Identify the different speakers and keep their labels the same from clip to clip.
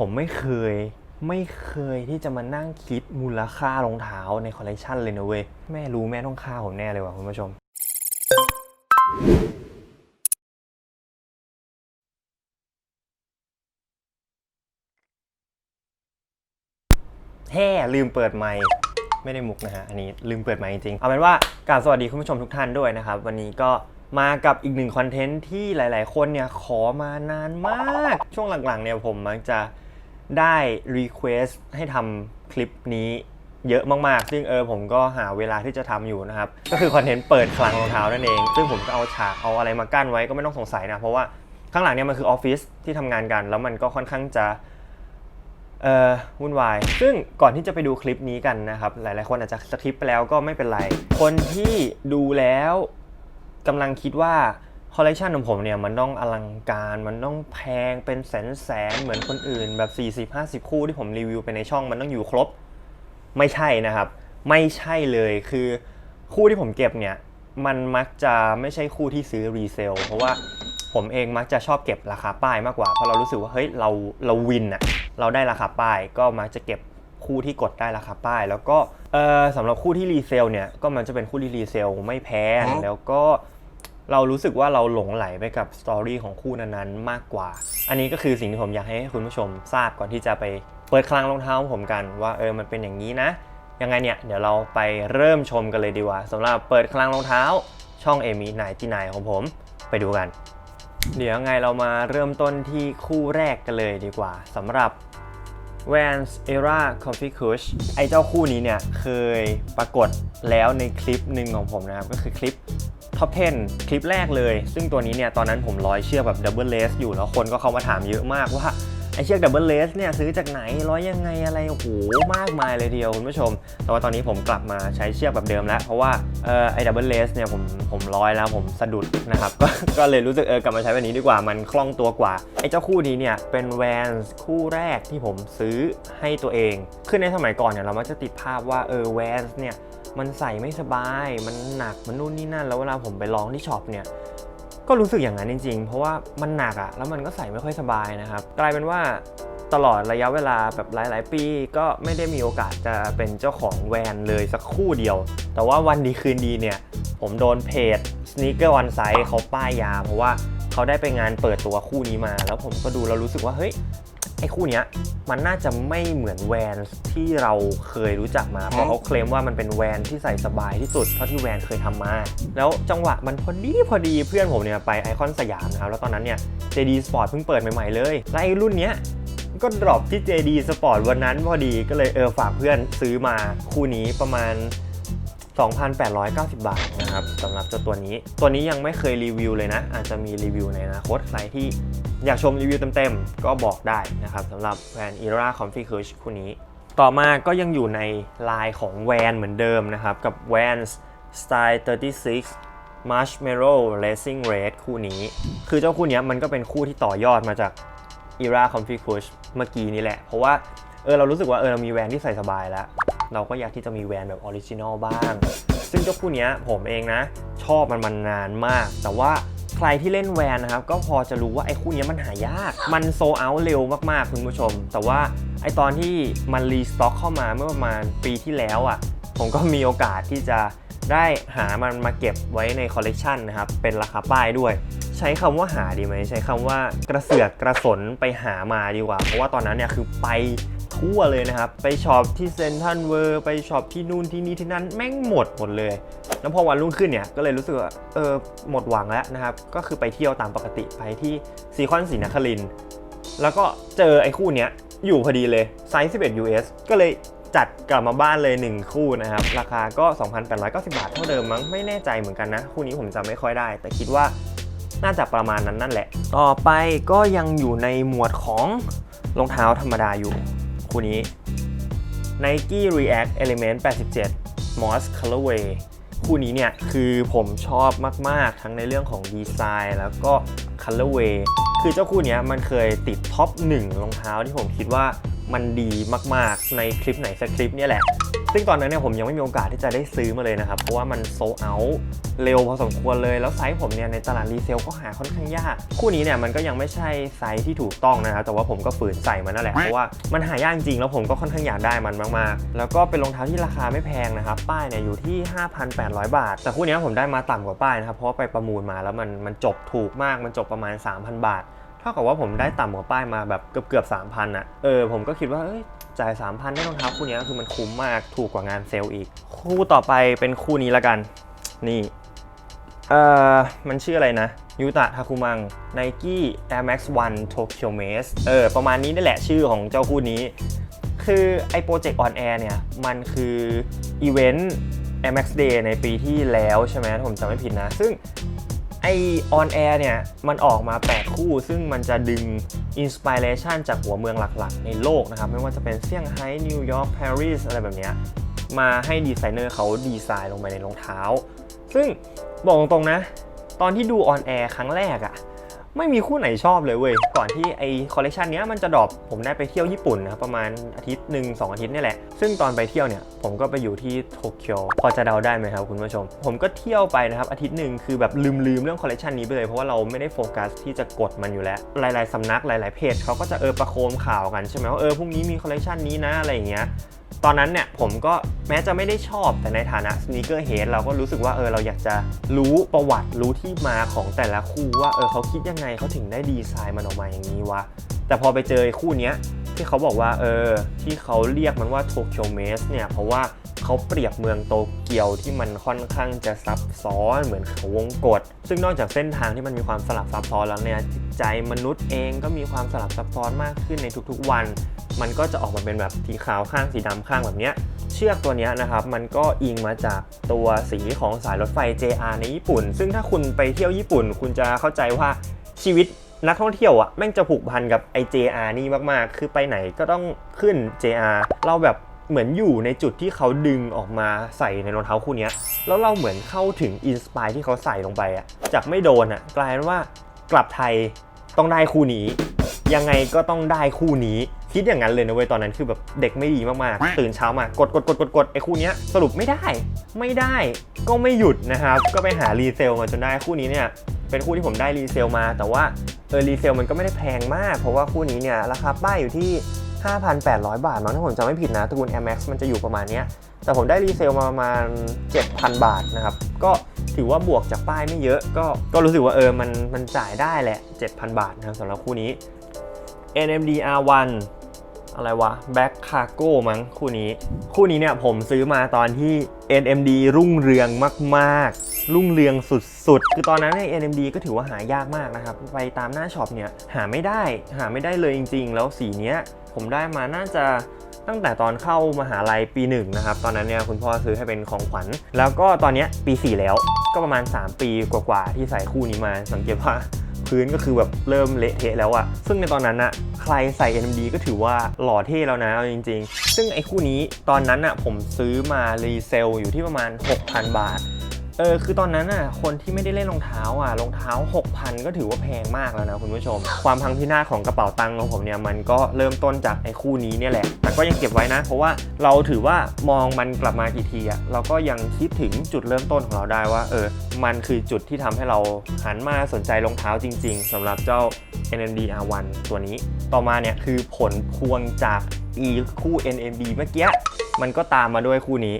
Speaker 1: ผมไม่เคยไม่เคยที่จะมานั่งคิดมูลค่ารองเท้าในคอลเลกชันเลยนะเว้ย แม่รู้แม่ต้องฆ่าผมแน่เลยว่ะคุณผู้ชม แฮ่ลืมเปิดไมค์ไม่ได้มุกนะฮะ อันนี้ลืมเปิดไมค์จริงๆเอาเป็นว่ากราบสวัสดีคุณผู้ชมทุกท่านด้วยนะครับ วันนี้ก็มากับอีกหนึ่งคอนเทนต์ที่หลาย ๆ คนเนี่ยขอมานานมาก ช่วงหลัง ๆ เนี่ยผมมักจะ ได้รีเควสให้ทำคลิปนี้เยอะมาก ๆ ซึ่งเออผมก็หาเวลาที่จะทำอยู่นะครับ ก็คือคอนเทนต์เปิดคลังรองเท้านั่นเอง ซึ่งผมก็เอาฉากเอาอะไรมากั้นไว้ก็ไม่ต้องสงสัยนะ เพราะว่าข้างหลังเนี่ยมันคือออฟฟิศที่ทำงานกัน แล้วมันก็ค่อนข้างจะเอ่อวุ่นวาย ซึ่งก่อนที่จะไปดูคลิปนี้กันนะครับ หลาย ๆ คนอาจจะสคิปไปแล้วก็ไม่เป็นไร คนที่ดูแล้วกำลังคิดว่า คอลเลกชันของผมเนี่ยมันต้องอลังการมันต้องแพงเป็นแสนแสนๆเหมือนคนอื่นแบบ 40-50 คู่ที่ผมรีวิวไปในช่องมันต้องอยู่ครบ ไม่ใช่นะครับ ไม่ใช่เลยคือคู่ที่ผมเก็บเนี่ยมันมักจะไม่ใช่คู่ที่ซื้อรีเซลเพราะว่าผมเองมักจะชอบเก็บราคาป้ายมากกว่าเพราะเรารู้สึกว่าเฮ้ยเราเราวินอะเราได้ราคาป้ายก็มักจะเก็บคู่ที่กดได้ราคาป้าย แล้วก็เออสำหรับคู่ที่รีเซลเนี่ยก็มันจะเป็นคู่ที่รีเซลไม่แพงแล้วก็ เรารู้สึกว่าเราหลงไหลไปกับสตอรี่ของคู่นั้นๆ มากกว่า อันนี้ก็คือสิ่งที่ผมอยากให้คุณผู้ชมทราบก่อนที่จะไปเปิดคลังรองเท้าของผมกันว่าเออมันเป็นอย่างนี้นะ ยังไงเนี่ยเดี๋ยวเราไปเริ่มชมกันเลยดีกว่าสำหรับเปิดคลังรองเท้าช่องเอมี่นายจีนายของผมไปดูกัน เดี๋ยวไงเรามาเริ่มต้นที่คู่แรกกันเลยดีกว่าสำหรับ Vans Era Coffee Kush ไอเจ้าคู่นี้เนี่ยเคยปรากฏแล้วในคลิปหนึ่งของผมนะครับ ก็คือคลิป Top 10 คลิปแรกเลย ซึ่งตัวนี้เนี่ยตอนนั้นผมร้อยเชือกแบบ Double Lace อยู่แล้วคนก็เข้ามาถามเยอะมากว่าไอเชือก Double Lace เนี่ยซื้อจากไหนร้อยยังไงอะไรโอ้โหมากมายเลยเดียวคุณผู้ชม แต่ว่าตอนนี้ผมกลับมาใช้เชือกแบบเดิมแล้ว เพราะว่าเออไอ Double Lace เนี่ยผมผมร้อยแล้วผมสะดุดนะครับ ก็ก็เลยรู้สึกเออกลับมาใช้แบบนี้ดีกว่ามันคล่องตัวกว่า ไอเจ้าคู่นี้เนี่ยเป็น Vans คู่แรกที่ผมซื้อให้ตัวเองคือในสมัยก่อนเนี่ยเรามักจะติดภาพว่าเออ Vans เนี่ย มันใส่ไม่สบาย มันหนัก มันนู่นนี่นั่น แล้วเวลาผมไปลองที่ช็อปเนี่ยก็รู้สึกอย่างนั้นจริงๆ เพราะว่ามันหนักอะแล้วมันก็ใส่ไม่ค่อยสบายนะครับ กลายเป็นว่าตลอดระยะเวลาแบบหลาย ๆ ปี ก็ไม่ได้มีโอกาสจะเป็นเจ้าของแวนเลยสักคู่เดียว แต่ว่าวันดีคืนดีเนี่ย ผมโดนเพจ Sneaker One Size เขาป้ายยา เพราะว่าเขาได้ไปงานเปิดตัวคู่นี้มา แล้วผมก็ดูแล้วรู้สึกว่าเฮ้ย ไอ้คู่เนี้ยมันน่าจะไม่เหมือนแวนที่เราเคยรู้จักมา เพราะเขาเคลมว่ามันเป็นแวนที่ใส่สบายที่สุดเท่าที่แวนเคยทำมา แล้วจังหวะมันพอดีพอดีเพื่อนผมเนี่ยไปไอคอนสยามนะครับ แล้วตอนนั้นเนี่ย JD Sport เพิ่งเปิดใหม่ๆเลย และไอ้รุ่นเนี้ยก็ดรอปที่ JD Sport วันนั้นพอดีก็เลยเออฝากเพื่อนซื้อมาคู่นี้ประมาณ2,890 บาทนะครับสำหรับเจ้าตัวนี้ ตัวนี้ยังไม่เคยรีวิวเลยนะ อาจจะมีรีวิวในอนาคตใครที่ อยากชมรีวิวเต็มๆ ก็บอกได้นะครับสำหรับแวน Era Comfy Cush คู่นี้ ต่อมาก็ยังอยู่ในลายของแวนเหมือนเดิมนะครับ กับ Vans Style 36 Marshmallow Racing Red คู่นี้ คือเจ้าคู่นี้มันก็เป็นคู่ที่ต่อยอดมาจาก Era Comfy Cush เมื่อกี้นี้แหละ เพราะว่าเออเรารู้สึกว่าเออเรามีแวนที่ใส่สบายแล้ว เราก็อยากที่จะมีแวนแบบออริจินอลบ้าง ซึ่งเจ้าคู่นี้ผมเองนะ ชอบมันมานานมาก แต่ว่า ใครที่เล่นแวนนะครับ ก็พอจะรู้ว่าไอ้คู่นี้มันหายาก มันโซเอาเร็วมากๆ คุณผู้ชม แต่ว่าไอ้ตอนที่มันรีสต็อกเข้ามาเมื่อประมาณปีที่แล้วอะ ผมก็มีโอกาสที่จะได้หามันมาเก็บไว้ในคอลเลกชันนะครับ เป็นราคาป้ายด้วย ใช้คำว่าหาดีไหม ใช้คำว่ากระเสือกกระสนไปหามาดีกว่า เพราะว่าตอนนั้นเนี่ยคือไป ทั่วเลยนะครับ ไปช็อปที่เซนทันเวอร์ไปช็อปที่นู่นที่นี่ที่นั่นแม่งหมดหมดเลย แล้วพอวันรุ่งขึ้นเนี่ยก็เลยรู้สึกว่าเออหมดหวังแล้วนะครับ ก็คือไปเที่ยวตามปกติไปที่ซีคอนศรีนครินแล้วก็เจอไอ้คู่เนี้ยอยู่พอดีเลยไซส์ 11 US ก็เลยจัดกลับมาบ้านเลย 1 คู่นะครับ ราคาก็ 2,890 บาทเท่าเดิมมั้งไม่แน่ใจเหมือนกันนะ คู่นี้ผมจำไม่ค่อยได้ แต่คิดว่าน่าจะประมาณนั้นนั่นแหละ ต่อไปก็ยังอยู่ในหมวดของรองเท้าธรรมดาอยู่ คู่นี้ Nike React Element 87 Moss Colorway คู่นี้เนี่ยคือผมชอบมาก ๆ ทั้งในเรื่องของดีไซน์แล้วก็ Colorway คือเจ้าคู่เนี้ยมันเคยติดท็อป1รองเท้าที่ผมคิดว่ามันดีมาก ๆ ในคลิปไหนสักคลิปเนี่ยแหละ ซึ่งตอนนั้นเนี่ยผมยังไม่มีโอกาสที่จะได้ซื้อมาเลยนะครับ เพราะว่ามันโซเอาเร็วพอสมควรเลย แล้วไซส์ผมเนี่ยในตลาดรีเซลก็หาค่อนข้างยาก คู่นี้เนี่ยมันก็ยังไม่ใช่ไซส์ที่ถูกต้องนะครับ แต่ว่าผมก็ฝืนใส่มันนั่นแหละ เพราะว่ามันหายากจริง แล้วผมก็ค่อนข้างอยากได้มันมากๆ แล้วก็เป็นรองเท้าที่ราคาไม่แพงนะครับ ป้ายเนี่ยอยู่ที่ 5,800 บาท แต่คู่เนี้ยผมได้มาต่ำกว่าป้ายนะครับ เพราะไปประมูลมาแล้วมันมันจบถูกมาก มันจบประมาณ 3,000 บาท เท่ากับว่าผมได้ต่ำกว่าป้ายมาแบบเกือบเกือบสามพันอะ เออผมก็คิดว่าเอ้ย จ่าย 3,000 ได้รองเท้าคู่นี้ยคือมันคุ้มมากถูกกว่างานเซลล์อีก คู่ต่อไปเป็นคู่นี้ละกัน นี่ เอ่อ มันชื่ออะไรนะยูตะทาคุมัง Nike Air Max 1 Tokyo Maze เออ ประมาณนี้นี่แหละชื่อของเจ้าคู่นี้ คือไอ้โปรเจกต์ออนแอร์เนี่ย มันคืออีเวนต์ Air Max Day ในปีที่แล้วใช่ไหมผมจำไม่ผิดนะ ซึ่ง ไอออนแอร์เนี่ย มันออกมา 8 คู่ ซึ่งมันจะดึงอินสปิเรชันจากหัวเมืองหลักๆ ในโลกนะครับ ไม่ว่าจะเป็นเซี่ยงไฮ้นิวยอร์กปารีสอะไรแบบเนี้ยมาให้ดีไซเนอร์เขาดีไซน์ลงไปในรองเท้า ซึ่งบอกตรงๆนะ ตอนที่ดูออนแอร์ครั้งแรกอะ ไม่มีคู่ไหนชอบเลยเว้ย ก่อนที่ไอคอลเลกชันนี้มันจะดรอปผมได้ไปเที่ยวญี่ปุ่นนะครับประมาณอาทิตย์หนึ่งสองอาทิตย์นี่แหละ ซึ่งตอนไปเที่ยวเนี่ย ผมก็ไปอยู่ที่โตเกียวพอจะเดาได้ไหมครับคุณผู้ชม ผมก็เที่ยวไปนะครับ อาทิตย์หนึ่งคือแบบลืมลืมเรื่องคอลเลกชันนี้ไปเลยเพราะว่าเราไม่ได้โฟกัสที่จะกดมันอยู่แล้ว หลาย ๆสำนักหลาย ๆเพจเขาก็จะเออประโคมข่าวกันใช่ไหมว่าเออพรุ่งนี้มีคอลเลกชันนี้นะอะไรอย่างเงี้ยตอนนั้นเนี่ยผมก็แม้จะไม่ได้ชอบแต่ในฐานะสเน e เกอร์เฮดเราก็รู้สึกว่าเออเราอยากจะรู้ประวัติรู้ที่มาของแต่ละคู่ว่าเออเขาคิดยังไงเขาถึงได้ดีไซน์มันออกมาอย่างนี้วะ แต่พอไปเจอคู่เนี้ยที่เขาบอกว่าเออที่เขาเรียกมันว่าโตเกียวเมสเนี่ยเพราะว่าเขาเปรียบเมืองโตเกียวที่มันค่อนข้างจะซับซ้อนเหมือนเขาวงกฏซึ่งนอกจากเส้นทางที่มันมีความสลับซับซ้อนแล้วเนี่ยจิตใจมนุษย์เองก็มีความสลับซับซ้อนมากขึ้นในทุกๆวัน มันก็จะออกมาเป็นแบบสีขาวข้างสีดำข้างแบบเนี้ยเชือกตัวนี้นะครับมันก็อิงมาจากตัวสีของสายรถไฟ JR ในญี่ปุ่น ซึ่งถ้าคุณไปเที่ยวญี่ปุ่น คุณจะเข้าใจว่า ชีวิตนักท่องเที่ยวอะแม่งจะผูกพันกับไอ JR นี่มากๆ คือไปไหนก็ต้องขึ้น JR เราแบบเหมือนอยู่ในจุดที่เขาดึงออกมาใส่ในรองเท้าคู่นี้แล้วเราเหมือนเข้าถึงอินสปายที่เขาใส่ลงไปอะจากไม่โดนอะกลายเป็นว่ากลับไทยต้องได้คู่นี้ ยังไงก็ต้องได้คู่นี้ คิดอย่างนั้นเลยนะเว้ยตอนนั้นคือแบบเด็กไม่ดีมากๆ ตื่นเช้ามากดกดกดกดกดไอ้คู่นี้สรุปไม่ได้ ไม่ได้ก็ไม่หยุดนะครับ ก็ไปหารีเซลมาจนได้คู่นี้เนี่ย เป็นคู่ที่ผมได้รีเซลมา แต่ว่าเออรีเซลมันก็ไม่ได้แพงมาก เพราะว่าคู่นี้เนี่ยราคาป้ายอยู่ที่ 5,800 บาทมั้งถ้าผมจำไม่ผิดนะตระกูล Air Max มันจะอยู่ประมาณนี้แต่ผมได้รีเซลมาประมาณ 7,000 บาทนะครับก็ถือว่าบวกจากป้ายไม่เยอะ ก็ก็รู้สึกว่าเออมันมันจ่ายได้แหละ 7,000 บาทนะครับสำหรับคู่นี้ NMD R1 อะไรวะ Back Cargo มั้งคู่นี้ คู่นี้เนี่ยผมซื้อมาตอนที่ NMD รุ่งเรืองมาก ๆ รุ่งเรืองสุดๆ คือตอนนั้นใน NMD ก็ถือว่าหายากมากนะครับ ไปตามหน้าช็อปเนี่ยหาไม่ได้ หาไม่ได้เลยจริง ๆ แล้วสีเนี้ยผมได้มาน่าจะตั้งแต่ตอนเข้ามหาลัยปีหนึ่งนะครับ ตอนนั้นเนี่ยคุณพ่อซื้อให้เป็นของขวัญ แล้วก็ตอนเนี้ยปี 4 แล้วก็ประมาณ 3 ปีกว่าๆ ที่ใส่คู่นี้มา สังเกตว่าพื้นก็คือแบบเริ่มเละเทะแล้วอะซึ่งในตอนนั้นอะใครใส่ NMD ก็ถือว่าหล่อเท่แล้วนะเอาจริง ๆ ซึ่งไอ้คู่นี้ตอนนั้นอะผมซื้อมารีเซลอยู่ที่ประมาณ 6,000 บาท เออคือตอนนั้นอะคนที่ไม่ได้เล่นรองเท้าอะรองเท้า 6,000 ก็ถือว่าแพงมากแล้วนะคุณผู้ชม ความพังพินาศของกระเป๋าตังค์ของผมเนี่ยมันก็เริ่มต้นจากไอ้คู่นี้เนี่ยแหละ แต่ก็ยังเก็บไว้นะ เพราะว่าเราถือว่ามองมันกลับมากี่ทีอะเราก็ยังคิดถึงจุดเริ่มต้นของเราได้ว่า เออ มันคือจุดที่ทำให้เราหันมาสนใจรองเท้าจริง ๆสำหรับเจ้า NMD R1 ตัวนี้ ต่อมาเนี่ยคือผลพวงจากอีคู่ NMD เมื่อกี้มันก็ตามมาด้วยคู่นี้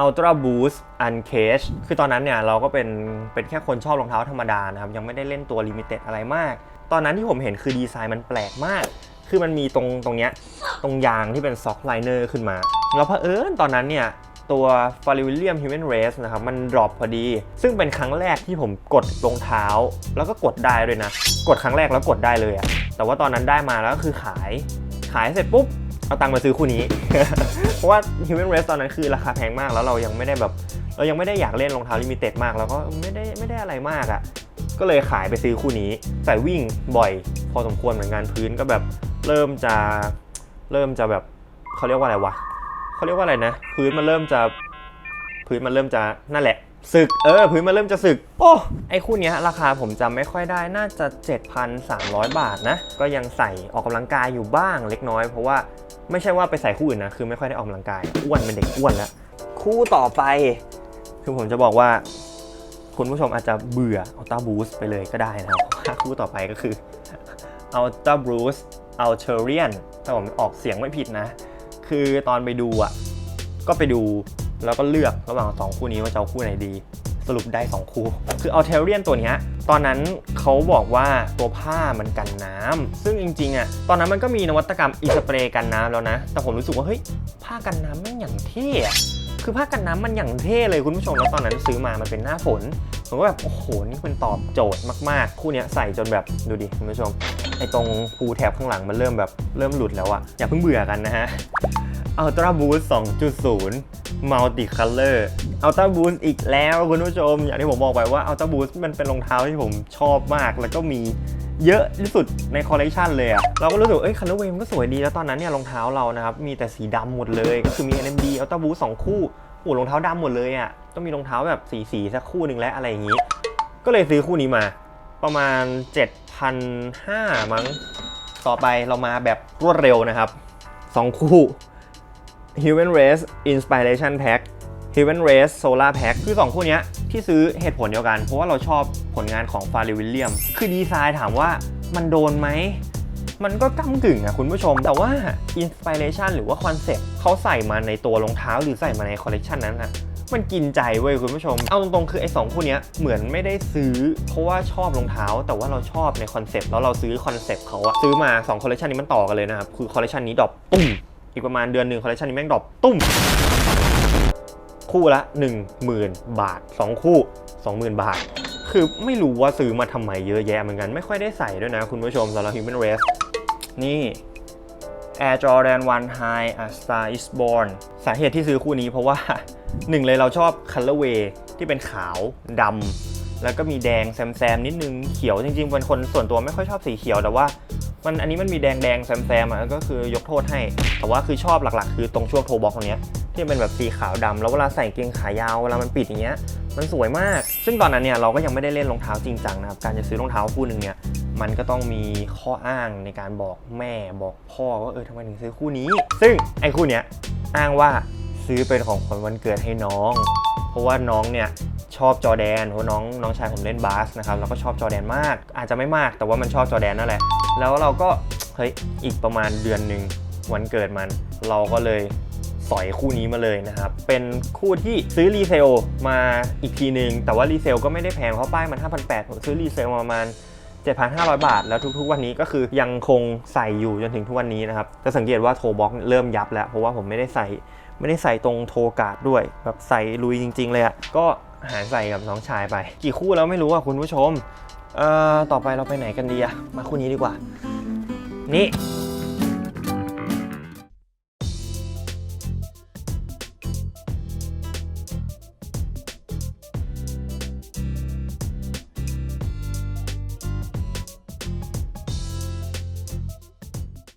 Speaker 1: Ultra Boost Uncage คือตอนนั้นเนี่ยเราก็เป็นเป็นแค่คนชอบรองเท้าธรรมดานะครับ ยังไม่ได้เล่นตัวลิมิเต็ดอะไรมาก ตอนนั้นที่ผมเห็นคือดีไซน์มันแปลกมาก คือมันมีตรงตรงเนี้ยตรงยางที่เป็นซ็อกไลเนอร์ขึ้นมา แล้วเผอิญตอนนั้นเนี่ยตัว f a r i w i l l i a m Human Race นะครับ มันดรอปพอดี ซึ่งเป็นครั้งแรกที่ผมกดรองเท้า แล้วก็กดได้เลยนะ กดครั้งแรกแล้วกดได้เลยอะแต่ว่าตอนนั้นได้มาแล้วก็คือขายขายเสร็จปุ๊บ เอาตังค์มาซื้อคู่นี้ เพราะว่า Human Race ตอนนั้นคือราคาแพงมากแล้วเรายังไม่ได้แบบ เรายังไม่ได้อยากเล่นรองเท้าลิมิเต็ดมากแล้วก็ไม่ได้ไม่ได้อะไรมากอะ่ะ ก็เลยขายไปซื้อคู่นี้ใส่วิ่งบ่อย พอสมควรเหมือนกันพื้นก็แบบเริ่มจะเริ่มจะแบบเขาเรียกว่าอะไรวะเขาเรียกว่าอะไรนะ พื้นมันเริ่มจะพื้นมันเริ่มจะนั่นแหละสึกเออพื้นมันเริ่มจะสึก โอ้ไอคู่นี้ราคาผมจำไม่ค่อยได้น่าจะ 7,300 บาทนะ ก็ยังใส่ออกกำลังกายอยู่บ้างเล็กน้อยเพราะว่า ไม่ใช่ว่าไปใส่คู่อื่นนะคือไม่ค่อยได้ออกกำลังกายอ้วนเป็นเด็กอ้วนแล้วคู่ต่อไป คือผมจะบอกว่า คุณผู้ชมอาจจะเบื่อ Ultra Boost ไปเลยก็ได้นะครับเพราะว่าคู่ต่อไปก็คือ Ultra Boost Ulterian ถ้าผมออกเสียงไม่ผิดนะ คือตอนไปดูอะก็ไปดูแล้วก็เลือกระหว่าง2คู่นี้ว่าจะเอาคู่ไหนดี สรุปได้ 2 คู่ คือ a l t e r i a n ตัวเนี้ย ตอนนั้นเขาบอกว่าตัวผ้ามันกันน้ำซึ่งจริงๆอะตอนนั้นมันก็มีนวัตกรรมอีสเปรย์กันน้ำแล้วนะ แต่ผมรู้สึกว่าเฮ้ยผ้ากันน้ำมันอย่างเท่คือผ้ากันน้ำมันอย่างเท่เลยคุณผู้ชมแล้วตอนนั้นซื้อมามันเป็นหน้าฝนผมก็แบบโอ้โหนี่มันตอบโจทย์มากๆ คู่นี้ใส่จนแบบดูดิคุณผู้ชมไอตรงภูแถบข้างหลังมันเริ่มแบบเริ่มหลุดแล้วอะอย่าเพิ่งเบื่อกันนะฮะ Ultra Boost 2.0 Multi Color Ultra Boost อีกแล้วคุณผู้ชม อย่างที่ผมบอกไปว่า Ultra Boost มันเป็นรองเท้าที่ผมชอบมาก แล้วก็มีเยอะที่สุดในคอลเลกชันเลยอะเราก็รู้สึกเอ้ยคัน o เวมันก็สวยดีแล้วตอนนั้นเนี่ยรองเท้าเรานะครับ มีแต่สีดำหมดเลย ก็คือมี NMD Ultra Boost 2คู่โอ้รองเท้าดำหมดเลยอะต้องมีรองเท้าแบบสีสีสักคู่หนึ่งและอะไรอย่างนี้ ก็เลยซื้อคู่นี้มา ประมาณ 7,500มั้งต่อไปเรามาแบบรวดเร็วนะครับ 2 คู่ Human Race Inspiration Pack Human Race Solar Pack คือ 2 คู่นี้ที่ซื้อเหตุผลเดียวกัน เพราะว่าเราชอบผลงานของฟา r ิวิลเลียม คือดีไซน์ถามว่ามันโดนไหม มันก็ก้ากึ่งอะคุณผู้ชม แต่ว่า Inspiration หรือว่าคอนเซ็ปต์เขาใส่มาในตัวรองเท้าหรือใส่มาในคอลเลกชันนั้นอะมันกินใจเว้ยคุณผู้ชม เอาตรงๆคือไอ้สองคู่นี้เหมือนไม่ได้ซื้อ เพราะว่าชอบรองเท้า แต่ว่าเราชอบในคอนเซปต์แล้วเราซื้อคอนเซปต์เขาอะซื้อมา2คอลเลกชันนี้มันต่อกันเลยนะครับ คือคอลเลกชันนี้ดรอปตุ้ม อีกประมาณเดือนหนึ่งคอลเลคชันนี้แม่งดรอปตุ้ม คู่ละ10,000 บาท 2 คู่ 20,000 บาท คือไม่รู้ว่าซื้อมาทำไมเยอะแยะเหมือนกัน ไม่ค่อยได้ใส่ด้วยนะคุณผู้ชมสำหรับ Human Race นี่ Air Jordan 1 High A Star Is Born สาเหตุที่ซื้อคู่นี้เพราะว่าหนึ่งเลยเราชอบ Colorway ที่เป็นขาวดำ แล้วก็มีแดงแซมๆนิดนึงเขียวจริงๆเป็นคนส่วนตัวไม่ค่อยชอบสีเขียวแต่ว่ามันอันนี้มันมีแดงแดงแซมๆอะก็คือยกโทษให้ แต่ว่าคือชอบหลักๆ คือตรงช่วงโทบ็อกตรงเนี้ยที่เป็นแบบสีขาวดำแล้วเวลาใส่กางเกงขายาวเวลามันปิดอย่างเงี้ยมันสวยมาก ซึ่งตอนนั้นเนี่ยเราก็ยังไม่ได้เล่นรองเท้าจริงจังนะครับการจะซื้อรองเท้าคู่หนึ่งเนี่ยมันก็ต้องมีข้ออ้างในการบอกแม่บอกพ่อว่าเออทำไมถึงซื้อคู่นี้ ซึ่งไอ้คู่เนี้ยอ้างว่าซื้อเป็นของขวัญวันเกิดให้น้อง เพราะว่าน้องเนี่ย ชอบจอแดนเพราะน้องน้องชายผมเล่นบาสนะครับแล้วก็ชอบจอแดนมาก อาจจะไม่มากแต่ว่ามันชอบจอแดนนั่นแหละ แล้วเราก็เฮ้ยอีกประมาณเดือนหนึ่งวันเกิดมัน เราก็เลยสอยคู่นี้มาเลยนะครับ เป็นคู่ที่ซื้อรีเซลมาอีกทีหนึ่งแต่ว่ารีเซลก็ไม่ได้แพงเพราะป้ายมัน5,800ผมซื้อรีเซลมาประมาณ7,500 บาท แล้วทุกๆ วันนี้ก็คือยังคงใส่อยู่จนถึงทุกวันนี้นะครับจะสังเกตว่าโทบ็อกเริ่มยับแล้ว เพราะว่าผมไม่ได้ใส่ ไม่ได้ใส่ตรงโทการ์ดด้วย แบบใส่ลุยจริง ๆ เลยอะ่ะก็หารใส่กับน้องชายไป กี่คู่แล้วไม่รู้อะคุณผู้ชมเอ่อต่อไปเราไปไหนกันดีอะมาคู่นี้ดีกว่า นี่